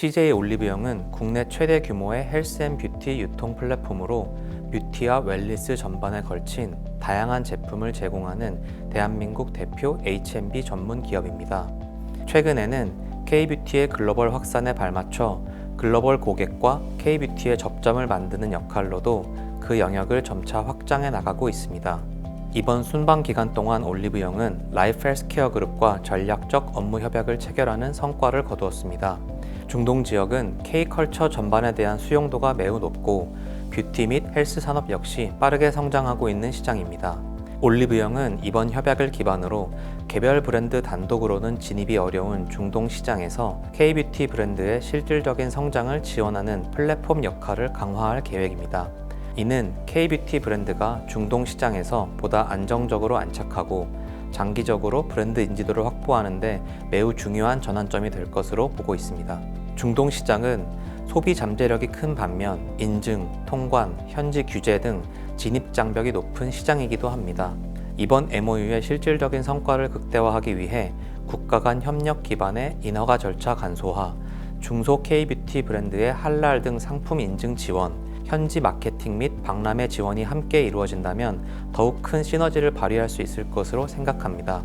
CJ 올리브영은 국내 최대 규모의 헬스 앤 뷰티 유통 플랫폼으로 뷰티와 웰니스 전반에 걸친 다양한 제품을 제공하는 대한민국 대표 H&B 전문 기업입니다. 최근에는 K뷰티의 글로벌 확산에 발맞춰 글로벌 고객과 K뷰티의 접점을 만드는 역할로도 그 영역을 점차 확장해 나가고 있습니다. 이번 순방 기간 동안 올리브영은 라이프 헬스케어 그룹과 전략적 업무 협약을 체결하는 성과를 거두었습니다. 중동 지역은 K컬처 전반에 대한 수용도가 매우 높고 뷰티 및 헬스 산업 역시 빠르게 성장하고 있는 시장입니다. 올리브영은 이번 협약을 기반으로 개별 브랜드 단독으로는 진입이 어려운 중동 시장에서 K뷰티 브랜드의 실질적인 성장을 지원하는 플랫폼 역할을 강화할 계획입니다. 이는 K뷰티 브랜드가 중동 시장에서 보다 안정적으로 안착하고 장기적으로 브랜드 인지도를 확보하는데 매우 중요한 전환점이 될 것으로 보고 있습니다. 중동 시장은 소비 잠재력이 큰 반면 인증, 통관, 현지 규제 등 진입 장벽이 높은 시장이기도 합니다. 이번 MOU의 실질적인 성과를 극대화하기 위해 국가 간 협력 기반의 인허가 절차 간소화, 중소 K뷰티 브랜드의 할랄 등 상품 인증 지원, 현지 마케팅 및 박람회 지원이 함께 이루어진다면 더욱 큰 시너지를 발휘할 수 있을 것으로 생각합니다.